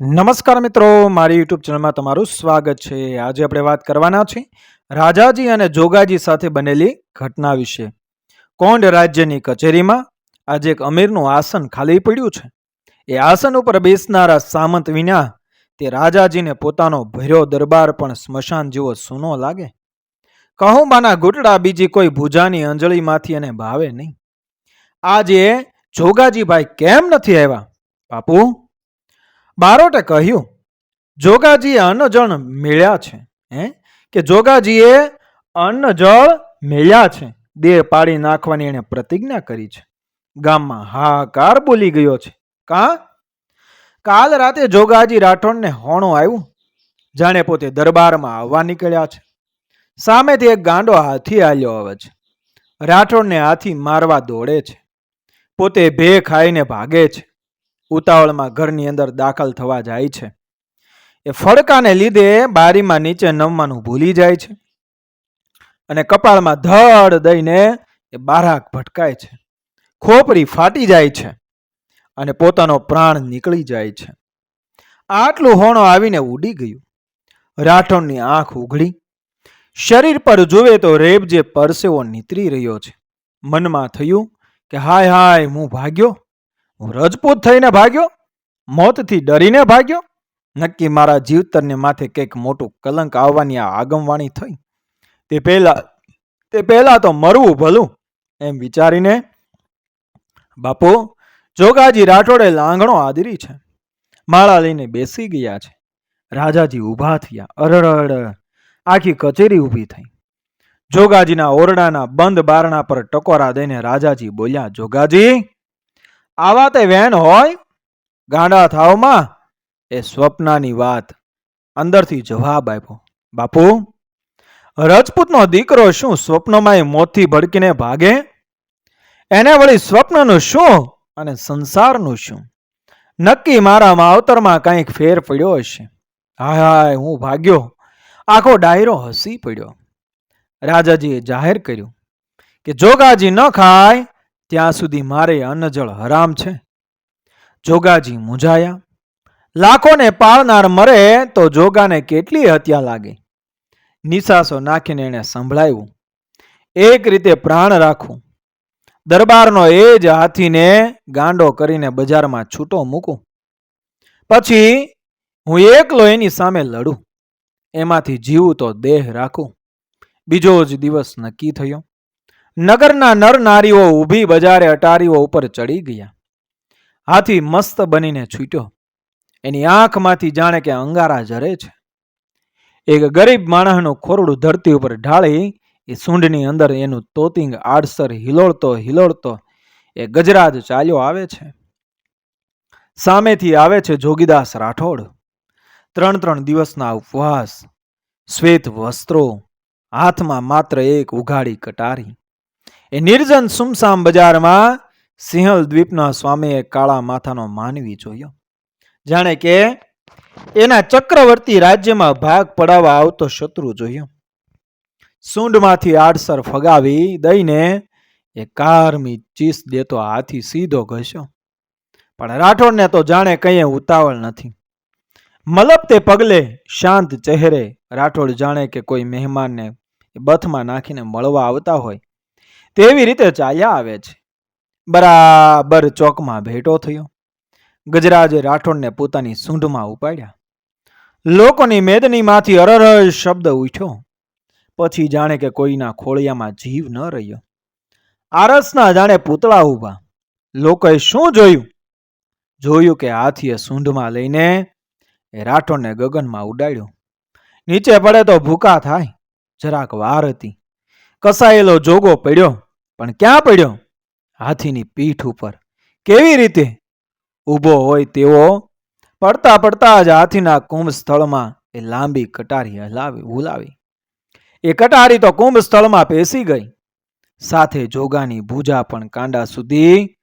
નમસ્કાર મિત્રો, મારી યુટ્યુબ ચેનલમાં તમારું સ્વાગત છે. આજે આપણે વાત કરવાના છે રાજાજી અને જોગાજી સાથે બનેલી ઘટના વિશે. કોંડ રાજ્યની કચેરીમાં આજે એક અમીરનું આસન ખાલી પડ્યું છે. એ આસન ઉપર બેસનારા સામંત વિના તે રાજાજીને પોતાનો ભર્યો દરબાર પણ સ્મશાન જેવો સૂનો લાગે. કહુંબાના ઘૂંટડા બીજી કોઈ ભૂજાની અંજળીમાંથી એને ભાવે નહીં. આજે જોગાજીભાઈ કેમ નથી આવ્યા? બાપુ બારોટે કહ્યું, જોગાજીએ અન્ન જળ મેળ્યા છે. હે? કે જોગાજીએ અન્ન જળ મેળ્યા છે. દેહ પાડી નાખવાની એણે પ્રતિજ્ઞા કરી છે. ગામમાં હાહાકાર બોલી ગયો છે. કા? કાલ રાતે જોગાજી રાઠોડને હોણો આવ્યું. જાણે પોતે દરબારમાં આવવા નીકળ્યા છે. સામેથી એક ગાંડો હાથી આવ્યો આવે છે. રાઠોડને હાથી મારવા દોડે છે. પોતે ભે ખાઈને ભાગે છે. ઉતાવળમાં ઘરની અંદર દાખલ થવા જાય છે. એ ફડકાને લીધે બારીમાં નીચે નમવાનું ભૂલી જાય છે અને કપાળમાં ધડ દઈને એ બારાક ભટકાય છે. ખોપરી ફાટી જાય છે અને પોતાનો પ્રાણ નીકળી જાય છે. આટલું હોણો આવીને ઉડી ગયું. રાઠોડની આંખ ઉઘડી. શરીર પર જુએ તો રેબ જે પરસેવો નીતરી રહ્યો છે. મનમાં થયું કે હાય હાય હું ભાગ્યો. હું રજપૂત થઈને ભાગ્યો, મોતથી ડરીને ભાગ્યો. નક્કી મારા જીવતરને માથે કંઈક મોટું કલંક આવવાની આ આગમવાણી થઈ. તે પહેલા તે પહેલા તો મરવું ભલું, એમ વિચારીને બાપુ, જોગાજી રાઠોડે લાંગણો આદરી છે. માળા લઈને બેસી ગયા છે. રાજાજી ઊભા થયા અરડ આખી કચેરી ઊભી થઈ. જોગાજીના ઓરડાના બંધ બારણા પર ટકોરા દઈને રાજાજી બોલ્યા, જોગાજી આવા તે વેન હોય? ગાંડા થાવમાં? એ સ્વપ્નાની વાત. અંદરથી જવાબ આપ્યો, બાપુ, રજપૂતનો દીકરો શું સ્વપ્નમાં એ મોતથી ભડકીને ભાગે? એને વળી સ્વપ્નનું શું અને સંસારનું શું? નક્કી મારા માવતરમાં કંઈક ફેર પડ્યો હશે. હાય હાય, હું ભાગ્યો. આખો ડાયરો હસી પડ્યો. રાજાજીએ જાહેર કર્યું કે, જોગાજી ન ખાય ત્યાં સુધી મારે અન્નજળ હરામ છે. જોગાજી મૂંઝાયા. લાખોને પાળનાર મરે તો જોગાને કેટલી હત્યા લાગે? નિસાસો નાખીને એણે સંભળાયું. એક રીતે પ્રાણ રાખું. દરબારનો એ જ હાથીને ગાંડો કરીને બજારમાં છૂટો મૂકું. પછી હું એકલો એની સામે લડું. એમાંથી જીવું તો દેહ રાખું. બીજો જ દિવસ નક્કી થયો. નગરના નર નારીઓ ઊભી બજારે અટારીઓ ઉપર ચડી ગયા. હાથી મસ્ત બનીને છૂટ્યો. એની આંખમાંથી જાણે કે અંગારા જરે છે. એક ગરીબ માણસનું ખોરડું ધરતી ઉપર ઢાળી, એ સૂંઢની અંદર એનું તોતિંગ આડસર હિલોળતો હિલોળતો એ ગજરાજ ચાલ્યો આવે છે. સામેથી આવે છે જોગીદાસ રાઠોડ. ત્રણ ત્રણ દિવસના ઉપવાસ, શ્વેત વસ્ત્રો, હાથમાં માત્ર એક ઉઘાડી કટારી. એ નિર્જન સુમસામ બજારમાં સિંહલ દ્વીપના સ્વામીએ કાળા માથાનો માનવી જોયો. જાણે કે એના ચક્રવર્તી રાજ્યમાં ભાગ પડાવવા આવતો શત્રુ જોયો. સૂંઢમાંથી આડસર ફગાવી દઈને એ કારમી ચીસ દેતો હાથી સીધો ઘસ્યો. પણ રાઠોડને તો જાણે કંઈ ઉતાવળ નથી. મલપતે પગલે શાંત ચહેરે રાઠોડ જાણે કે કોઈ મહેમાનને બથમાં નાખીને મળવા આવતા હોય. તેવી રીતે ચાલ્યા આવે છે. બરાબર ચોકમાં ભેટો થયો. ગજરાજે રાઠોડને પોતાની સૂંઢમાં ઉપાડ્યા. લોકોની મેદનીમાંથી અરર શબ્દ ઉઠ્યો. પછી જાણે કે કોઈના ખોળિયામાં જીવ ન રહ્યો. આરસના જાણે પૂતળા ઊભા. લોકોએ શું જોયું? જોયું કે હાથીએ સૂંઢમાં લઈને એ રાઠોડને ગગનમાં ઉડાડ્યો. નીચે પડે તો ભૂકા થાય. જરાક વાર હતી. કસાયેલો જોગો પડ્યો. પણ ક્યાં પડ્યો? હાથીની પીઠ ઉપર. કેવી રીતે? ઊભો હોય તેવો. પડતા પડતા જ હાથીના કુંભ સ્થળમાં એ લાંબી કટારી હલાવી, હુલાવી. એ કટારી તો કુંભ સ્થળમાં પેસી ગઈ. સાથે જોગાની ભૂજા પણ કાંડા સુધી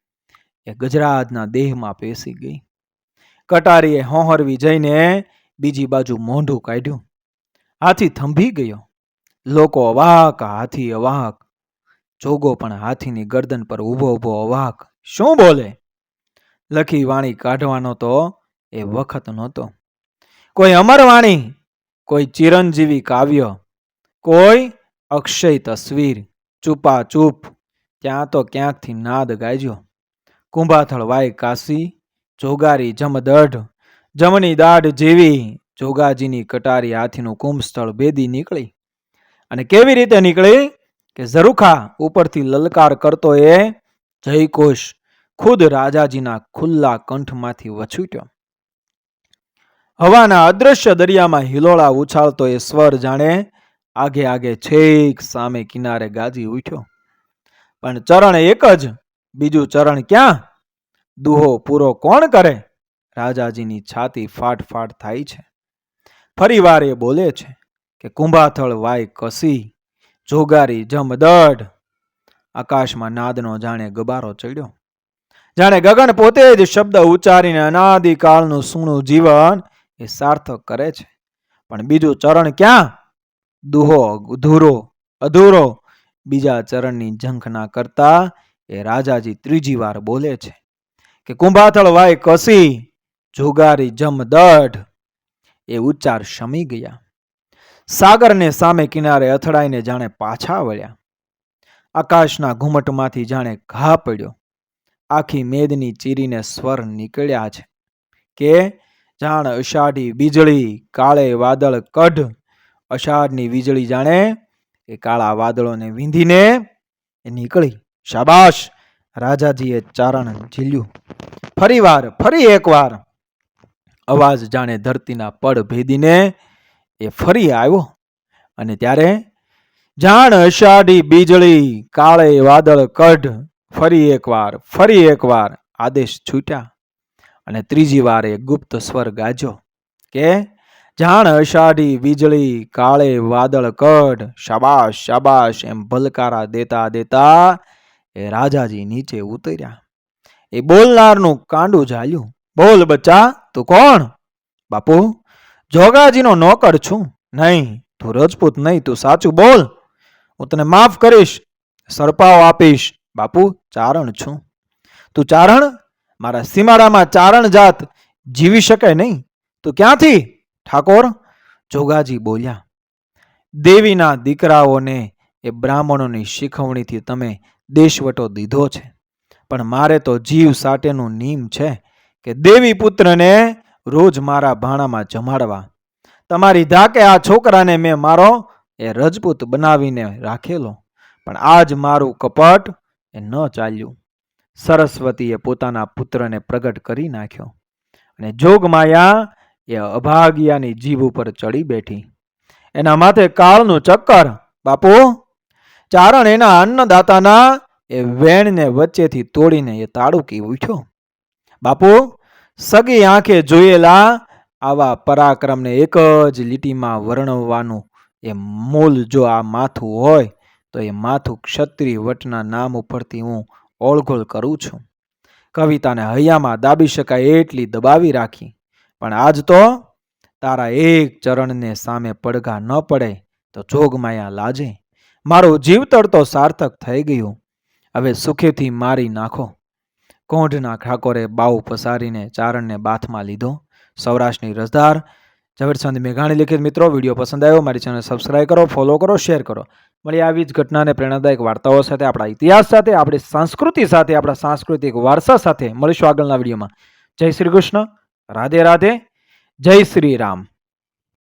એ ગજરાજના દેહમાં પેસી ગઈ. કટારીએ હોહરવી જઈને બીજી બાજુ મોઢું કાઢ્યું. હાથી થંભી ગયો. લોકો અવાક, હાથી અવાક. જોગો પણ હાથીની ગરદન પર ઊભો ઊભો અવાક, શું બોલે? લખી વાણી કાઢવાનો તો એ વખત નહોતો. કોઈ અમરવાણી કોઈ ચિરંજીવી કાવ્ય, કોઈ અક્ષય તસવીર ચૂપા ચૂપ ત્યાં તો ક્યાંકથી નાદ ગાજ્યો. કુંભાથળ વાય કાશી જોગારી જમદઢ, જમણી દાઢ જેવી જોગાજીની કટારી હાથીનું કુંભસ્થળ ભેદી નીકળી. અને કેવી રીતે નીકળી? કે ઝરૂખા ઉપરથી લલકાર કરતો એ જયકોશ ખુદ રાજાજીના ખુલ્લા કંઠમાંથી વછૂટ્યો. હવાના અદ્રશ્ય દરિયામાં હિલોળા ઉછાળતો એ સ્વર જાણે આગે આગે છેક સામે કિનારે ગાજી ઉઠ્યો. પણ ચરણ એક જ, બીજું ચરણ ક્યાં? દુહો પૂરો કોણ કરે? રાજાજીની છાતી ફાટ ફાટ થાય છે. ફરીવાર એ બોલે છે કે કુંભાથળ વાય કસી જોગારી જમદઢ આકાશમાં નાદનો જાણે ગબારો ચડ્યો. જાણે ગગન પોતે જ શબ્દ ઉચ્ચારીને અનાદિકાળનું સૂણું જીવન એ સાર્થક કરે છે. પણ બીજું ચરણ ક્યાં? દુહો, અધૂરો અધૂરો. બીજા ચરણની ઝંખના કરતા એ રાજાજી ત્રીજી વાર બોલે છે કે કુંભાથળ વાય કસી, જોગારી જમદઢ એ ઉચ્ચાર શમી ગયા. સાગરને સામે કિનારે અથડાઈને જાણે પાછા વળ્યા. આકાશના ઘુમટમાંથી જાણે ઘા પડ્યો. આખી મેદની ચીરીને સ્વર નીકળ્યા છે. કે જાણ અષાઢી વીજળી, કાળે વાદળ કઢ. અષાઢની વીજળી જાણે એ કાળા વાદળોને વીંધીને એ નીકળી. શાબાશ! રાજાજીએ ચારણ ઝીલ્યું. ફરી વાર ફરી એકવાર. અવાજ જાણે ધરતીના પડ ભેદીને એ ફરી આવ્યો અને ત્યારે જાણ અષાઢી બીજળી, કાળે વાદળ, કઢ ફરી એકવાર ફરી એકવાર આદેશ છૂટ્યા અને ત્રીજી વાર એ ગુપ્ત સ્વર ગાજો કે જાણ અષાઢી વીજળી કાળે વાદળ, કઢ શાબાશ શાબાશ એમ ભલકારા દેતા દેતા એ રાજાજી નીચે ઉતર્યા. એ બોલનારનું કાંડું ઝાલ્યું. બોલ બચ્ચા, તું કોણ? બાપુ જોગાજીનો નોકર છું. નહીં, તું રજપૂત નહીં, તું સાચું બોલ. હું તને માફ કરીશ, સરપાઓ આપીશ. બાપુ, ચારણ છું. તું ચારણ? મારા સીમાડામાં ચારણ જાત જીવી શકે નહીં. તું ક્યાંથી? ઠાકોર, જોગાજી બોલ્યા. દેવીના દીકરાઓને એ બ્રાહ્મણોની શીખવણીથી તમે દેશવટો દીધો છે. પણ મારે તો જીવ સાટેનું નિયમ છે કે દેવી પુત્રને રોજ મારા ભાણામાં જમાડવા. તમારી ધાકે આ છોકરાને મેં મારો એ રજપૂત બનાવીને રાખેલો, પણ આજ મારું કપટ એ ન ચાલ્યું. સરસ્વતીએ પોતાના પુત્રને પ્રગટ કરી નાખ્યો અને જોગમાયા એ અભાગ્યાની જીભ ઉપર ચડી બેઠી. એના માથે કાળનું ચક્કર, બાપુ, ચારણ એના અન્નદાતાના એ વેણને વચ્ચેથી તોડીને એ તાળુકી ઉઠ્યો. બાપુ સગી આંખે જોયેલા આવા પરાક્રમને એક જ લીટીમાં વર્ણવવાનું એ મૂલ જો આ માથું હોય, તો એ માથું ક્ષત્રિય વટના નામ ઉપરથી હું ઓળઘોળ કરું છું. કવિતાને હૈયામાં દાબી શકાય એટલી દબાવી રાખી. પણ આજ તો તારા એક ચરણને સામે પડઘા ન પડે તો જોગમાયા લાજે. મારું જીવતર તો સાર્થક થઈ ગયું. હવે સુખેથી મારી નાખો. કોંઢના ઠાકોરે બાઉ પસારીને ચારણને બાથમાં લીધો. સૌરાષ્ટ્રની રસદાર ઝવેરચંદ મેઘાણી લિખિત મિત્રો, વીડિયો પસંદ આવ્યો, મારી ચેનલ સબસ્ક્રાઈબ કરો ફોલો કરો શેર કરો. મળી આવી જ ઘટનાને પ્રેરણાદાયક વાર્તાઓ સાથે, આપણા ઇતિહાસ સાથે, આપણી સંસ્કૃતિ સાથે, આપણા સાંસ્કૃતિક વારસા સાથે. મળીશું આગળના વિડીયોમાં. જય શ્રી કૃષ્ણ. રાધે રાધે. જય શ્રી રામ.